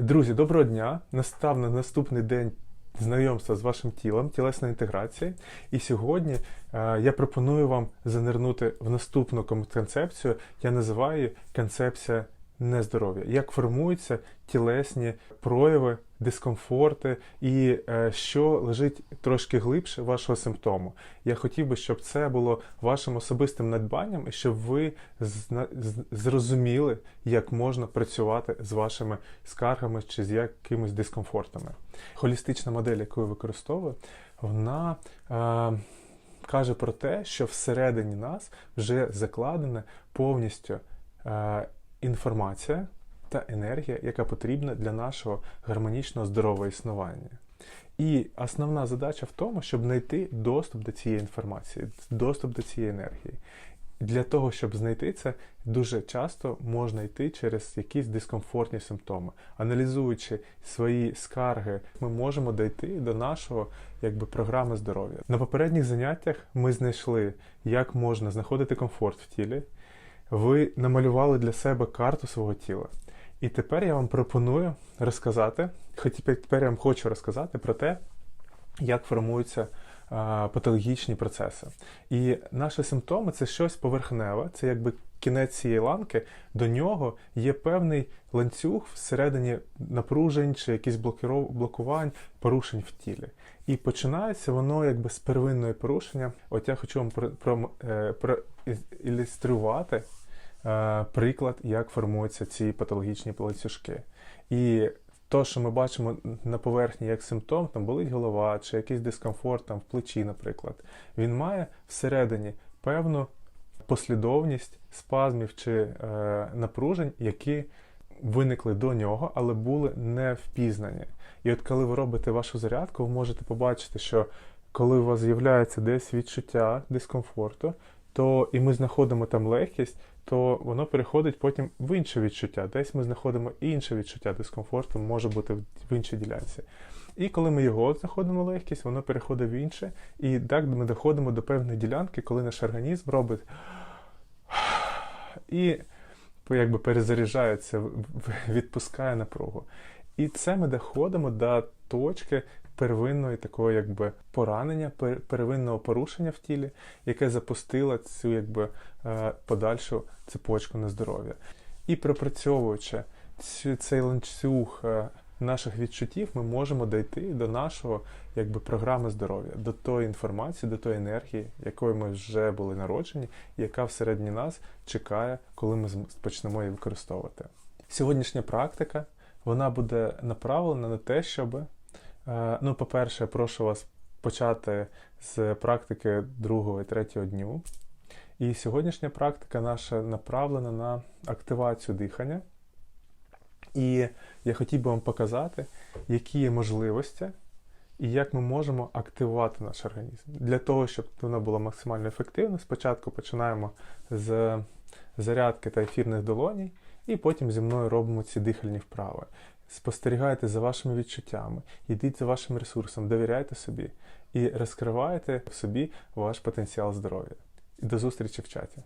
Друзі, доброго дня! Настав на наступний день знайомства з вашим тілом, тілесної інтеграції. І сьогодні е, я пропоную вам занирнути в наступну концепцію. Я називаю її концепція нездоров'я. Як формуються тілесні прояви, дискомфорти і е, що лежить трошки глибше вашого симптому. Я хотів би, щоб це було вашим особистим надбанням, і щоб ви зрозуміли, як можна працювати з вашими скаргами чи з якимись дискомфортами. Холістична модель, яку я використовую, вона е, каже про те, що всередині нас вже закладена повністю е, інформація та енергія, яка потрібна для нашого гармонічного здорового існування. І основна задача в тому, щоб знайти доступ до цієї інформації, доступ до цієї енергії. Для того, щоб знайти це, дуже часто можна йти через якісь дискомфортні симптоми. Аналізуючи свої скарги, ми можемо дійти до нашого якби, програми здоров'я. На попередніх заняттях ми знайшли, як можна знаходити комфорт в тілі. Ви намалювали для себе карту свого тіла. І тепер я вам пропоную розказати, хоч тепер я вам хочу розказати про те, як формуються а, патологічні процеси. І наші симптоми це щось поверхневе, це якби кінець цієї ланки. До нього є певний ланцюг всередині напружень чи якісь блокувань, порушень в тілі. І починається воно якби з первинної порушення. От я хочу вам про, про, про е, приклад, як формуються ці патологічні ланцюжки. І то, що ми бачимо на поверхні як симптом, там болить голова чи якийсь дискомфорт там в плечі, наприклад, він має всередині певну послідовність спазмів чи е, напружень, які виникли до нього, але були не впізнані. І от коли ви робите вашу зарядку, ви можете побачити, що коли у вас з'являється десь відчуття дискомфорту, то і ми знаходимо там легкість, то воно переходить потім в інше відчуття. Десь ми знаходимо інше відчуття дискомфорту, може бути в іншій ділянці. І коли ми його знаходимо легкість, воно переходить в інше. І так ми доходимо до певної ділянки, коли наш організм робить і якби перезаряджається, відпускає напругу. І це ми доходимо до точки первинної такого якби поранення, первинного порушення в тілі, яке запустило цю якби е, подальшу цепочку нездоров'я. І пропрацьовуючи цей ланцюг е, наших відчуттів, ми можемо дійти до нашого якби програми здоров'я, до тої інформації, до тої енергії, якою ми вже були народжені, яка всередині нас чекає, коли ми почнемо її використовувати. Сьогоднішня практика вона буде направлена на те, щоб, е, ну, по-перше, прошу вас почати з практики другого і третього дню. І сьогоднішня практика наша направлена на активацію дихання. І я хотів би вам показати, які є можливості і як ми можемо активувати наш організм. Для того, щоб воно було максимально ефективно, спочатку починаємо з зарядки та ефірних долоній, і потім зі мною робимо ці дихальні вправи. Спостерігайте за вашими відчуттями, йдіть за вашим ресурсом, довіряйте собі і розкривайте в собі ваш потенціал здоров'я. До зустрічі в чаті.